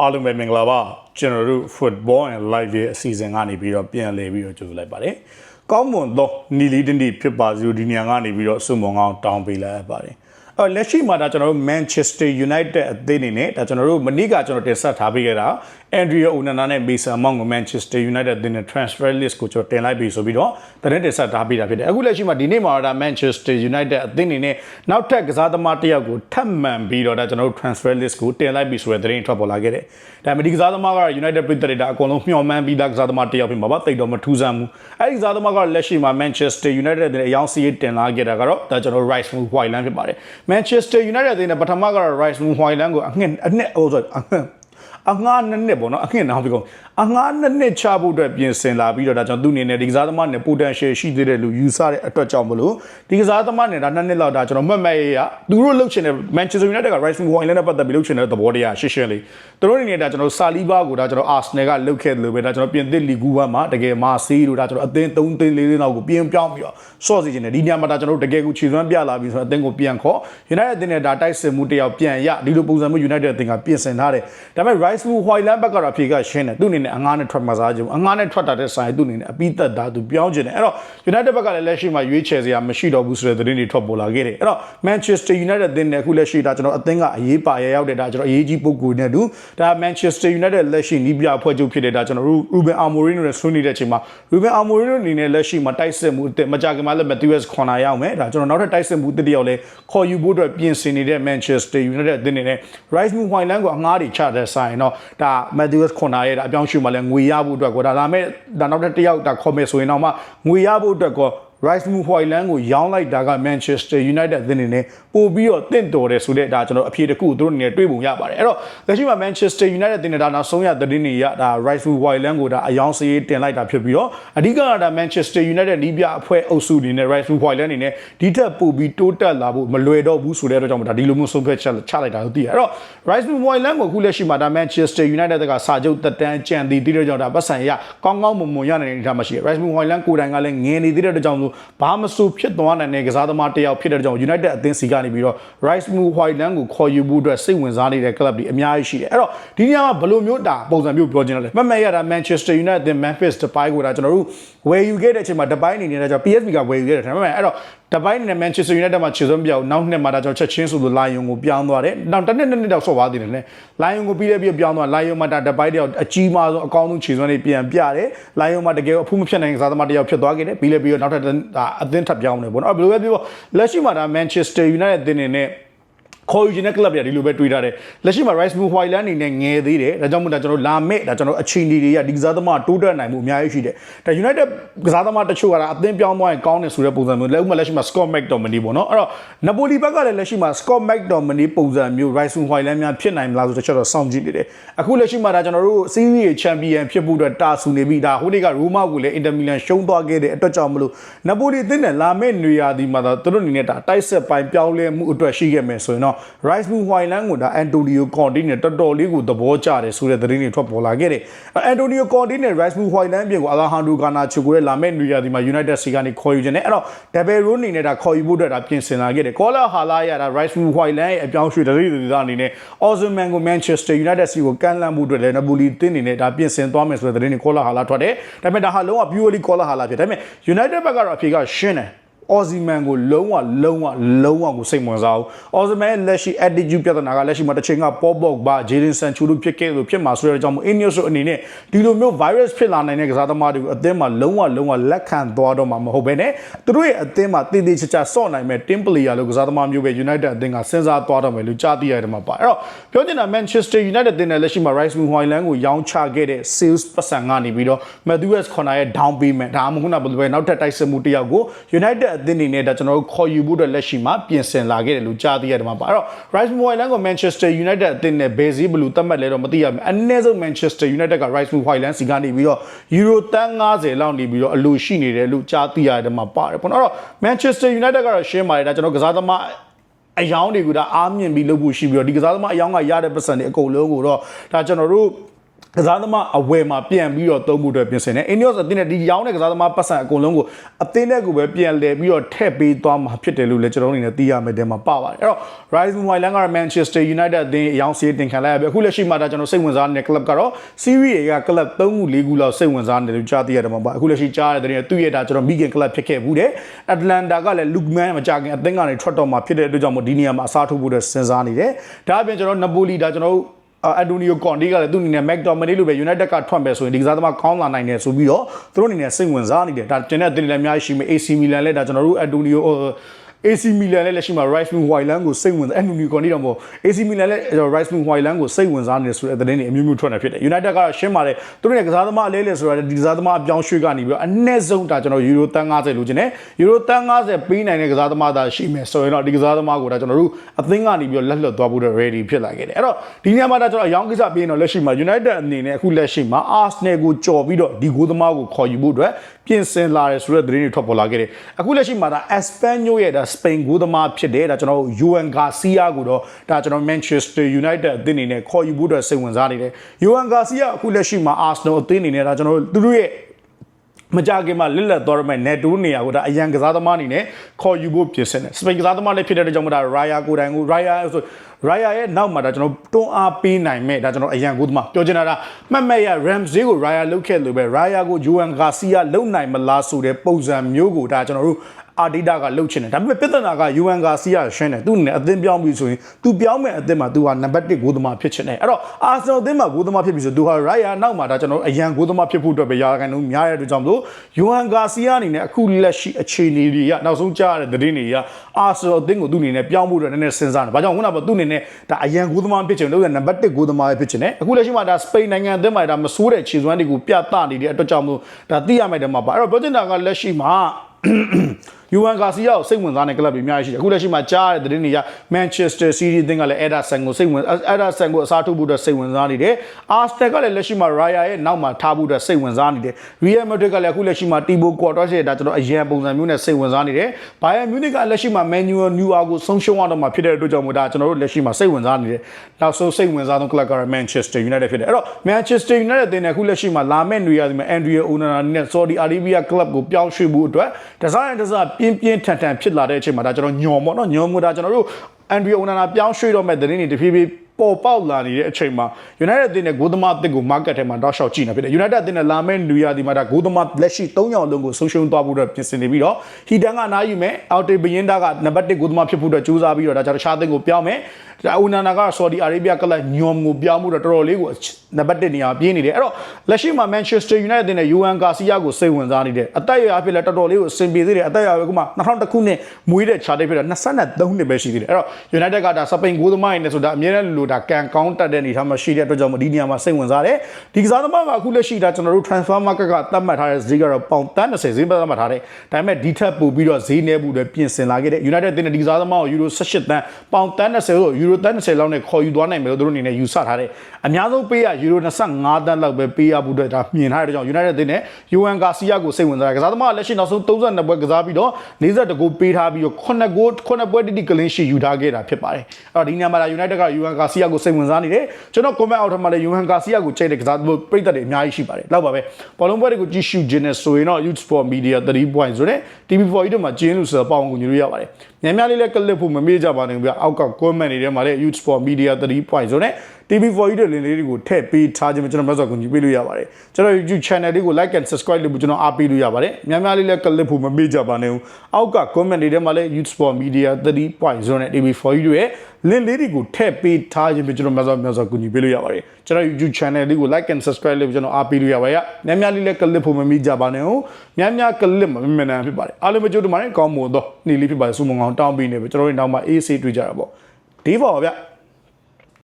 အားလုံးပဲမင်္ဂလာပါကျွန်တော်တို့ Football and Live ရဲ့အစီအစဉ်ကနေပြီးတော့ပြန်လည်ပြီးတော့ကြိုဆိုလိုက်ပါတယ်။ကောင်းမွန်သောနီလီတနီဖြစ်ပါစို့ဒီနေရာကနေပြီးတော့စုံမုံကောင်းတောင်းပေးလိုက်ရပါတယ်။အော်လက်ရှိမှာဒါကျွန်တော်တို့ Manchester United အသင်းအနေနဲ့ဒါကျွန်တော်တို့မနေ့ကကျွန်တော်တင်ဆက်ထားပေးခဲ့တာ Andrea Onana နဲ့ Mason Mount ကို Manchester United အသင်းနဲ့ transfer list ကိုကျွန်တော်တင်လိုက်ပြီဆိုပြီးတော့သတင်းတင်ဆက်ထားပေးတာဖြစ်တယ်။အခုလက်ရှိမှာဒီနေ့မှာဒါ Manchester United အသင်းအနေနဲ့နောက်ထပ်ကစားသမားတစ်ယောက်ကိုထပ်မံပြီးတော့ဒါကျွန်တော်တို့ transfer list ကိုတင်လိုက်ပြီဆိုတဲ့သတင်းထွက်ပေါ်လာခဲ့တယ်။ဒါပေမဲ့ဒီကစားသမားကတော့ United ပြည်သက်တွေဒါအကုန်လုံးမျှော်မှန်းပြီးသားကစားသမားတစ်ယောက်ဖြစ်မှာပါတိတ်တော့မထူးဆန်းဘူး။အဲဒီကစားသမားကလက်ရှိမှာ Manchester United အသင်းအယောင်စီးတင်လာခဲ့တာကတော့ဒါကျွန်တော်တို့ Rice Move Whiteland ဖြစ်ပါတယ်။ Manchester United အသင်းနဲ့ပထမကတော့ Rice Move Whiteland ကိုအငှက်အနှစ်ဟိုဆိုအငှား နှစ်နှစ်ပေါ့နော်အငှက်နောက်ပြီးကုန် အငှားနှစ်နှစ်ချဖို့အတွက်ပြင်ဆင်လာပြီးတော့ဒါကြောင့်သူအနေနဲ့ဒီကစားသမားနဲ့ potential ရှိသေးတယ်လို့ယူဆတဲ့အတွက်ကြောင့်မလို့ဒီကစားသမားနဲ့ဒါနှစ်နှစ်လောက်ဒါကျွန်တော်မှတ်မှတ်ရရသူတို့လှုပ်ချင်တဲ့ Manchester United က Rice Move Whiteland နဲ့ပတ်သက်ပြီးလှုပ်ချင်တဲ့သဘောတရားရှင်းရှင်းလေးသူတို့အနေနဲ့ဒါကျွန်တော်ဆာလီဘာကိုဒါကျွန်တော် Arsenal ကလှုပ်ခဲ့တယ်လို့ပဲဒါကျွန်တော်ပြင်သစ်လီဂူ1မှာတကယ်မာစီးတို့ဒါကျွန်တော်အသင်း3သင်း4သင်းလောက်ကိုပြင်ပြောင်းပြီးတော့ဆော့စီခြင်းနဲ့ဒီညမှာဒါကျွန်တော်တကယ်ကိုခြေစွမ်းပြလာပြီးဆိုတော့အသင်းကိုပြန်ခေါ် United အသင်းနဲ့ဒါတိုက်စစ်မှုတယောက်ပြန်ရဒီလိုပုံစံမျိုး United အသင်းကပြင်ဆင်ထားတယ်ဒါပေမဲ့ Rice Move Whiteland ဘက်ကတော့အဖြေကရှင်းတယ်သူ့အနေနဲ့အငားနဲ့ထွက်မှာစားခြင်းအငားနဲ့ထွက်တာတဲ့ဆိုင်သူ့အနေနဲ့အပိသက်ဒါသူပြောင်းခြင်းတယ်အဲ့တော့ United ဘက်ကလည်းလက်ရှိမှာရွေးချယ်စရာမရှိတော့ဘူးဆိုတဲ့သတင်းတွေထွက်ပေါ်လာခဲ့တယ်အဲ့တော့ Manchester United အသင်းနဲ့အခုလက်ရှိဒါကျွန်တော်အသင်းကအရေးပါရရောက်တဲ့ဒါကျွန်တော်အရေးကြီးပုံကိုနဲ့တူဒါ Manchester United လက်ရှိနီးပြအဖွဲ့ချုပ်ဖြစ်တဲ့ဒါကျွန်တော် Ruben Amorim နဲ့ဆွေးနွေးတဲ့အချိန်မှာ Ruben Amorim အနေနဲ့လက်ရှိမှာတိုက်စစ်မှုအသစ်မကြခင်မှာလည်း Matthews ခွန်လာရောက်မယ်ဒါကျွန်တော်နောက်ထပ်တိုက်စစ်မှုအသစ်တယောက်လည်းခေါ်ယူဖို့အတွက်ပြင်ဆင်နေတဲ့ Manchester United အသင်းအနေနဲ့ Rice Move Whiteland ကိုအငားတွေချတဲ့ဆိုင်တော့ဒါ Matthews ခွန်လာရဲ့ဒါအပြောင်းရွှေ့မှာလည်းငွေရဖို့အတွက်ကိုဒါဒါမဲ့ဒါနောက်ထပ်တယောက်ဒါခေါ်မယ်ဆိုရင်တော့မှငွေရဖို့အတွက်ကို Rice Move Whiteland ကိုရောင်းလိုက်တာက Manchester United အသင်းအနေနဲ့ပို့ပြီးတော့တင့်တော်တယ်ဆိုတဲ့ဒါကျွန်တော်အဖြေတစ်ခုသူတို့အနေနဲ့တွေးပုံရပါတယ်အဲ့တော့လက်ရှိမှာ Manchester United အသင်းနဲ့ဒါနောက်ဆုံးရသတင်းတွေရဒါ Rice Move Whiteland ကိုဒါအယောင်စရေးတင်လိုက်တာဖြစ်ပြီးတော့အဓိကကဒါ Manchester United နီးပြအဖွဲ့အုပ်စုအနေနဲ့ Rice Move Whiteland အနေနဲ့ဒီထက်ပိုပြီးတိုးတက်လာဖို့မလွယ်တော့ဘူးဆိုတဲ့အတွက်ကြောင့်ဒါဒီလိုမျိုးဆုံးဖြတ်ချက်ချလိုက်တာလို့သိရအဲ့တော့ Rice Move Whiteland ကိုအခုလက်ရှိမှာဒါ Manchester United ကစာချုပ်တက်တန်းကြံတည်တဲ့ကြောင့်ဒါပတ်စံရကောင်းကောင်းမွန်မွန်ရနေတဲ့အနေအထားမှာရှိတယ် Rice Move Whiteland ကိုယ်တိုင်ကလည်းငယ်နေတဲ့အတွက်ကြောင့်ဘာမဆိုဖြစ်သွားနိုင်တဲ့ကစားသမားတစ်ယောက်ဖြစ်တဲ့ကြောင့် United အသင်းစီကနေပြီးတော့ Rice Move Whiteland ကိုခေါ်ယူဖို့အတွက်စိတ်ဝင်စားနေတဲ့ club တွေအများကြီးရှိတယ်အဲ့တော့ဒီနေရာမှာဘယ်လိုမျိုးတာပုံစံမျိုးပြောချင်တယ်မှတ်မှတ်ရတာ Manchester United အသင်း Memphis Depay ကိုဒါကျွန်တော်တို့ဝယ်ယူခဲ့တဲ့အချိန်မှာ Depay အနေနဲ့ကြောင့် PSV ကဝယ်ယူခဲ့တယ်ဒါပေမဲ့အဲ့တော့တပိုင်းနဲ့ Manchester United မှာခြေစွမ်းပြောင်းနောက်နှစ်မှာဒါကြောင့်ချက်ချင်းဆိုလို့ Lion ကိုပြောင်းသွားတယ်။နောက်တစ်နှစ်နှစ်နှစ်တော့ဆော့သွားသေးတယ်နဲ့ Lion ကိုပြီးတဲ့ပြီးပြောင်းသွား Lion မှာဒါတပိုင်းတယောက်အကြီးမားဆုံးအကောင်းဆုံးခြေစွမ်းတွေပြန်ပြတယ်။ Lion မှာတကယ်အဖူးမဖြစ်နိုင်ကစားသမားတယောက်ဖြစ်သွားခဲ့တယ်။ပြီးလည်းပြီးတော့နောက်ထပ်ဒါအသင်းထပ်ပြောင်းတယ်ပေါ့နော်။ဘယ်လိုပဲပြောလက်ရှိမှာဒါ Manchester United အသင်းနေနဲ့ ခေါ်ယူခြင်းတဲ့ club တွေဒီလိုပဲတွေးထားတယ်လက်ရှိမှာ Rice Move Whiteland အနေနဲ့ငယ်သေးတယ်ဒါကြောင့်မို့ဒါကျွန်တော်လာမဲ့ဒါကျွန်တော်အချိန်ဒီတွေကဒီကစားသမားတိုးတက်နိုင်မှုအများကြီးရှိတယ်ဒါ United ကစားသမားတချို့ကတော့အသင်းပြောင်းသွားရင်ကောင်းတယ်ဆိုတဲ့ပုံစံမျိုးလက်ဥပမာလက်ရှိမှာ Scott McTominay ပေါ့နော်အဲ့တော့ Napoli ဘက်ကလည်းလက်ရှိမှာ Scott McTominay ပုံစံမျိုး Rice Move Whiteland များဖြစ်နိုင်မလားဆိုတချို့တော့စောင့်ကြည့်နေတယ်အခုလက်ရှိမှာဒါကျွန်တော်တို့ Serie A Champion ဖြစ်ဖို့အတွက်တာဆူနေပြီဒါဟိုနေ့က Roma ကိုလည်း Inter Milan ရှုံးသွားခဲ့တဲ့အတွက်ကြောင့်မလို့ Napoli အသင်းနဲ့လာမဲ့နေရာဒီမှာတော့သူတို့အနေနဲ့ဒါတိုက်ဆက်ပိုင်းပြောင်းလဲမှုအတွက်ရှိခဲ့မယ်ဆိုရင်တော့ Rice Move Whiteland ကိုဒါအန်တိုနီယိုကွန်တီနဲ့တော်တော်လေးကိုသဘောကျတယ်ဆိုတဲ့သတင်းတွေထွက်ပေါ်လာခဲ့တယ်။အန်တိုနီယိုကွန်တီနဲ့ Rice Move Whiteland ပြင်ကိုအလာဟန်ဒိုဂါနာချိုကိုရဲ့လာမဲ့နေရာဒီမှာ United စီကနေခေါ်ယူခြင်းနဲ့အဲ့တော့ Double Row အနေနဲ့ဒါခေါ်ယူဖို့အတွက်ဒါပြင်ဆင်လာခဲ့တယ်။ကောလာဟာလာရဒါ Rice Move Whiteland ရဲ့အပြောင်းရွှေ့တရီတွေအနေနဲ့ Osman ကို Manchester United စီကိုကန်လန့်မှုအတွက်လည်း Napoli တင်းအနေနဲ့ဒါပြင်ဆင်သွားမယ်ဆိုတဲ့သတင်းတွေကောလာဟာလာထွက်တယ်။ဒါပေမဲ့ဒါဟာလုံးဝ purely ကောလာဟာလာဖြစ်တယ်။ဒါပေမဲ့ United ဘက်ကတော့အဖြေကရှင်းတယ်။ Ozyman ကိုလုံးဝလုံးဝလုံးဝကိုစိတ်ဝင်စားအောင် Ozyman ရဲ့လက်ရှိ attitude ပြဿနာကလက်ရှိမှာတစ်ချိန်က Paul Pogba, Jadon Sancho တို့ဖြစ်ခဲ့လို့ဖြစ်မှာဆိုတဲ့အကြောင်းမို့ Ineos တို့အနေနဲ့ဒီလိုမျိုး virus ဖြစ်လာနိုင်တဲ့ကစားသမားတွေကိုအသင်းမှာလုံးဝလုံးဝလက်ခံသွားတော့မှာမဟုတ်ဘဲနဲ့သူတို့ရဲ့အသင်းမှာတည်တည်ချာချာစော့နိုင်မဲ့ team player လို့ကစားသမားမျိုးပဲ United အသင်းကစဉ်းစားသွားတော့မယ်လို့ကြားသိရတယ်မှာပါအဲ့တော့ပြောချင်တာ Manchester United အသင်းနဲ့လက်ရှိမှာ Rice Move Highland ကိုရောင်းချခဲ့တဲ့ sales ပတ်စံကနေပြီးတော့ Matthews ခွန်နာရဲ့ down payment ဒါမှမဟုတ်ခုနဘယ်လိုပဲနောက်ထပ်တိုက်စစ်မှုတစ်ယောက်ကို United အသင်းအနေနဲ့ဒါကျွန်တော်တို့ခေါ်ယူဖို့အတွက်လက်ရှိမှာပြင်ဆင်လာခဲ့တယ်လို့ကြားသိရတယ်မှာပါအဲ့တော့ Rice Move Highland ကို Manchester United အသင်းနဲ့ဘယ်စည်းဘယ်လိုသတ်မှတ်လဲတော့မသိရဘူးအနည်းဆုံး Manchester United က Rice Move Highland စီကနေပြီးတော့ Euro တန်း90လောက်နေပြီးတော့အလိုရှိနေတယ်လို့ကြားသိရတယ်မှာပါတယ်ပေါ့နော်အဲ့တော့ Manchester United ကတော့ရှင်းပါတယ်ဒါကျွန်တော်ကစားသမားအယောင်းတွေကဒါအားမြင်ပြီးလုပ်ဖို့ရှိပြီးတော့ဒီကစားသမားအယောင်းကရတဲ့ပတ်စံတွေအကုန်လုံးကိုတော့ဒါကျွန်တော်တို့ ကစားသမားအဝယ်မှာပြန်ပြီးတော့သုံးဖို့အတွက်ပြင်ဆင်တယ်။ Ineos အသင်းနဲ့ဒီရောင်းတဲ့ကစားသမားပတ်စံအကုန်လုံးကိုအသင်းနဲ့ကိုပဲပြန်လဲပြီးတော့ထည့်ပေးသွားမှာဖြစ်တယ်လို့လည်းကျွန်တော်တို့အနေနဲ့သိရမယ်တဲ့မှာပါပါတယ်။အဲ့တော့ Rising Wildland ကတော့ Manchester United အသင်းအယောင်စီးတင်ခံလိုက်ရပြီ။အခုလက်ရှိမှာဒါကျွန်တော်စိတ်ဝင်စားနေတဲ့ club ကတော့ Serie A က club 3ခု4ခုလောက်စိတ်ဝင်စားနေတယ်လို့ကြားသိရတယ်မှာပါ။အခုလက်ရှိကြားရတဲ့တဲ့သူ့ရဲ့ဒါကျွန်တော် Migan club ဖြစ်ခဲ့ဘူးတဲ့။ Atlanta ကလည်း Lukman မကြခင်အသင်းကနေထွက်တော့မှာဖြစ်တဲ့အတွက်ကြောင့်မို့ဒီနေရာမှာအစားထိုးဖို့အတွက်စဉ်းစားနေတယ်။ဒါအပြင်ကျွန်တော် Napoli ဒါကျွန်တော် တို့အဒိုနီယိုကွန်ဒီကလည်းသူ့အနေနဲ့ McTominay လို့ပဲ United ကထွက်မယ်ဆိုရင်ဒီကစားသမားကောင်းလာနိုင်တယ်ဆိုပြီးတော့သူတို့အနေနဲ့စိတ်ဝင်စားနေတယ်ဒါတင်တဲ့အသင်းတွေလည်းအများကြီးရှိမယ် AC Milan လည်းဒါကျွန်တော်တို့အဒိုနီယို AC Milan လည်းလက်ရှိမှာ Rice Wing Wildland ကိုစိတ်ဝင်စားအဒိုနီယိုကွန်ဒီတော့မဟုတ် AC Milan လည်း Rice Wing Wildland ကိုစိတ်ဝင်စားနေတယ်ဆိုတဲ့သတင်းတွေအမျိုးမျိုးထွက်နေဖြစ်တယ် United ကတော့ရှင်းပါတယ်သူတို့ရဲ့ကစားသမားအလဲလဲဆိုတာဒီကစားသမားအပြောင်းရွှေ့ကနေပြီးတော့အနည်းဆုံးဒါကျွန်တော်ယူရိုတန်50လိုချင်တယ်ယူရိုတန်50ပေးနိုင်တဲ့ကစားသမားသာရှိမယ်ဆိုရင်တော့ဒီကစားသမားကိုဒါကျွန်တော်တို့အသင်းကနေပြီးတော့လက်လွတ်သွားဖို့တော့ ready ဖြစ်လာခဲ့တယ်အဲ့တော့ဒီနေရာမှာဒါကျွန်တော်အယောင်ကိစ္စပေးရင်တော့လက်ရှိမှာ United အနေနဲ့အခုလက်ရှိမှာ Arsenal ကိုကြော်ပြီးတော့ဒီဂိုးသမားကိုခေါ်ယူဖို့အတွက်ပြင်ဆင်လာတယ်ဆိုတဲ့သတင်းတွေထွက်ပေါ်လာခဲ့တယ်အခုလက်ရှိမှာဒါ Espanyol ရဲ့ဒါ Spain ဂိုးသမားဖြစ်တယ်ဒါကျွန်တော်တို့ Juan Garcia ကိုတော့ဒါကျွန်တော် Manchester United အသင်းအနေနဲ့ခေါ်ယူဖို့အတွက်စိတ်ဝင်စားနေတယ် Juan Garcia အခုလက်ရှိမှာ Arsenal အသင်းအနေနဲ့ဒါကျွန်တော်တို့သူတို့ရဲ့မကြခင်မှာလစ်လက်သွားရမယ့် net 2နေရာကိုဒါအရန်ကစားသမားအနေနဲ့ခေါ်ယူဖို့ပြင်ဆင်တယ်စပိန်ကစားသမားလည်းဖြစ်တဲ့အတွက်ကြောင့်မို့ဒါ Raya ကိုတိုင်ကို Raya ဆို Raya ရဲ့နောက်မှာဒါကျွန်တော်တွန်းအားပေးနိုင်မဲ့ဒါကျွန်တော်အရန်ကိုသမားပြောချင်တာကမှတ်မဲ့ရ Ramsey ကို Raya လုတ်ခဲ့လို့ပဲ Raya ကို Juan Garcia လုံနိုင်မလားဆိုတဲ့ပုံစံမျိုးကိုဒါကျွန်တော်တို့ အာဒီတာကလှုပ်ချင်တယ်ဒါပေမဲ့ပြဿနာက UN ကစီးရရှင်းတယ်သူနဲ့အသင်းပြောင်းပြီဆိုရင်သူပြောင်းမဲ့အသင်းမှာသူဟာနံပါတ်1ဂိုးသမားဖြစ်ချင်တယ်အဲ့တော့အာဆင်နယ်အသင်းမှာဂိုးသမားဖြစ်ပြီဆိုသူဟာရိုက်ယာနောက်မှာဒါကျွန်တော်အရန်ဂိုးသမားဖြစ်ဖို့အတွက်ပဲရာခိုင်နှုန်းများတဲ့အတွက်ကြောင့်မလို့ UN ကစီးရအနေနဲ့အခုလက်ရှိအခြေအနေတွေကနောက်ဆုံးကြားရတဲ့သတင်းတွေကအာဆင်နယ်အသင်းကိုသူ့အနေနဲ့ပြောင်းဖို့အတွက်နည်းနည်းစဉ်းစားတယ်ဘာကြောင့်ခုနကသူ့အနေနဲ့ဒါအရန်ဂိုးသမားဖြစ်ချင်လို့နံပါတ်1ဂိုးသမားဖြစ်ချင်တယ်အခုလက်ရှိမှာဒါစပိန်နိုင်ငံအသင်းမှာဒါမဆိုးတဲ့ခြေစွမ်းတွေကိုပြသနေတဲ့အတွက်ကြောင့်မလို့ဒါသိရမယ်တယ်မှာပါအဲ့တော့ပြောချင်တာကလက်ရှိမှာ ယူဝန်ဂါစီယာကိုစိတ်ဝင်စားတဲ့ကလပ်တွေအများကြီးရှိတယ်အခုလက်ရှိမှာကြားရတဲ့သတင်းတွေက Manchester City အသင်းကလည်း Ederson ကိုစိတ်ဝင် Ederson ကိုအစားထိုးဖို့အတွက်စိတ်ဝင်စားနေတယ် Arsenal ကလည်းလက်ရှိမှာ Raya ရဲ့နောက်မှာထားဖို့အတွက်စိတ်ဝင်စားနေတယ် Real Madrid ကလည်းအခုလက်ရှိမှာ Thibaut Courtois ရဲ့ဒါကျွန်တော်အရန်ပုံစံမျိုးနဲ့စိတ်ဝင်စားနေတယ် Bayern Munich ကလက်ရှိမှာ Manuel Neuer ကိုဆုံးရှုံးရတော့မှာဖြစ်တဲ့အတွက်ကြောင့်မို့ဒါကျွန်တော်တို့လက်ရှိမှာစိတ်ဝင်စားနေတယ်နောက်ဆုံးစိတ်ဝင်စားသောကလပ်ကတော့ Manchester United ဖြစ်တယ်အဲ့တော့ Manchester United အသင်းနဲ့အခုလက်ရှိမှာလာမယ့်နေရာဒီမှာ Andrea Onana နဲ့ Saudi Arabia Club ကိုပြောင်းရွှေ့ဖို့အတွက်ဒီဇိုင်းဒီဇိုင်းပြင်းပြင်းထန်ထန်ဖြစ်လာတဲ့အချိန်မှာဒါကျွန်တော်ညော်ပေါ့နော်ညော်မှုဒါကျွန်တော်တို့ Andrea Onana ပြောင်းရွှေ့တော့မဲ့သတင်းတွေတဖြည်းဖြည်း ပေါ်ပေါက်လာနေတဲ့အချိန်မှာ United အသင်းနဲ့ဂိုးသမားအသင်းကို market ထဲမှာတောက်လျှောက်ကြည့်နေဖြစ်တယ် United အသင်းနဲ့လာမယ့်နူယာဒီမှာဒါဂိုးသမားလက်ရှိ3ယောက်လုံးကိုဆုံးရှုံးသွားဖို့အတွက်ပြင်ဆင်နေပြီးတော့ဟီတန်ကအနားယူမယ်အော်တေဘယင်းဒါကနံပါတ်1ဂိုးသမားဖြစ်ဖို့အတွက်ကြိုးစားပြီးတော့ဒါကြတခြားအသင်းကိုပြောင်းမယ်ဒါအူနာနာကဆော်ဒီအာရေဗျကလပ်ညော်ကိုပြောင်းမှုတော့တော်တော်လေးကိုနံပါတ်1နေရာပြေးနေတယ်အဲ့တော့လက်ရှိမှာ Manchester United အသင်းနဲ့ Juan Garcia ကိုစိတ်ဝင်စားနေတယ်အသက်အရွယ်အဖြစ်လည်းတော်တော်လေးကိုအဆင်ပြေသေးတယ်အသက်အရွယ်ကမှ2000ခုနှစ်မွေးတဲ့ခြားတိတ်ဖြစ်တော့23နှစ်ပဲရှိသေးတယ်အဲ့တော့ United ကဒါစပိန်ဂိုးသမားရင်းနဲ့ဆိုတာအမြဲတမ်းလိုဒါကန်ကောင်းတက်တဲ့အနေအထားမှာရှိတဲ့အတွက်ကြောင့်ဒီနေရာမှာစိတ်ဝင်စားတယ်ဒီကစားသမားကအခုလက်ရှိဒါကျွန်တော်တို့ transfer market ကသတ်မှတ်ထားတဲ့ဈေးကတော့ပေါင်တန်း30ဈေးသတ်မှတ်ထားတယ်ဒါပေမဲ့ဒီထက်ပိုပြီးတော့ဈေးနှဲမှုတွေပြင်ဆင်လာခဲ့တဲ့ United အသင်းနဲ့ဒီကစားသမားကို Euro 18တန်းပေါင်တန်း30ဆို Euro တန်း30လောက်နဲ့ခေါ်ယူသွားနိုင်မယ်လို့သူတို့အနေနဲ့ယူဆထားတယ်အများဆုံးပေးရ Euro 25တန်းလောက်ပဲပေးရဖို့အတွက်ဒါမြင်ထားတဲ့ကြောင့် United အသင်းနဲ့ Juan Garcia ကိုစိတ်ဝင်စားတယ်ကစားသမားကလက်ရှိနောက်ဆုံး32ပွဲကစားပြီးတော့42ဂိုးပေးထားပြီးတော့9ဂိုး9ပွဲတိတိကလင်းရှိယူထားခဲ့တာဖြစ်ပါတယ်အဲ့တော့ဒီနေရာမှာ United က Juan Garcia ကိုစိတ်ဝင်စားနေတယ်ကျွန်တော် comment အောက်ထမှာလည်း Juan Garcia ကိုချိန်တဲ့ကစားသမားပြည်သက်တွေအများကြီးရှိပါတယ်လောက်ပါပဲဘောလုံးပွဲတွေကိုကြည့်ရှုခြင်းနဲ့ဆိုရင်တော့ Youth Sport Media 3 point ဆိုတဲ့ TV4 တို့မှာကျင်းလို့ဆိုတော့ပေါအောင်ကိုညွှန်ရပါတယ်များများလေးလည်းကလစ်ဖို့မမေ့ကြပါနဲ့ဗျအောက်က comment တွေထဲမှာလည်း Youth Sport Media 3 point ဆိုတဲ့ TV4 ကြီးတဲ့လင်းလေးတွေကိုထည့်ပေးထားခြင်းကျွန်တော်မဆော့ကုန်ကြည့်ပေးလို့ရပါတယ်ကျွန်တော် YouTube channel လေးကို like and subscribe လုပ်ပြီးကျွန်တော်အားပေးလို့ရပါတယ်များများလေးလည်းကလစ်ဖို့မမေ့ကြပါနဲ့အောက်က comment တွေထဲမှာလည်း Youth Sport Media 3.0နဲ့ TV4 ကြီးတို့ရဲ့ link လေးတွေကိုထည့်ပေးထားခြင်းကျွန်တော်မဆော့မဆော့ကုန်ကြည့်ပေးလို့ရပါတယ်ကျွန်တော် YouTube channel လေးကို like and subscribe လုပ်ပြီးကျွန်တော်အားပေးလို့ရပါတယ်များများလေးလည်းကလစ်ဖို့မမေ့ကြပါနဲ့များများကလစ်မမနန်ဖြစ်ပါတယ်အားလုံးမကြိုးတမနဲ့ကောင်းမွန်တော့နေ့လေးဖြစ်ပါတယ်စုမုံအောင်တောင်းပေးနေပဲကျွန်တော်တို့နောက်မှအေးဆေးတွေ့ကြတာပေါ့ဒီပေါ်ပါဗျ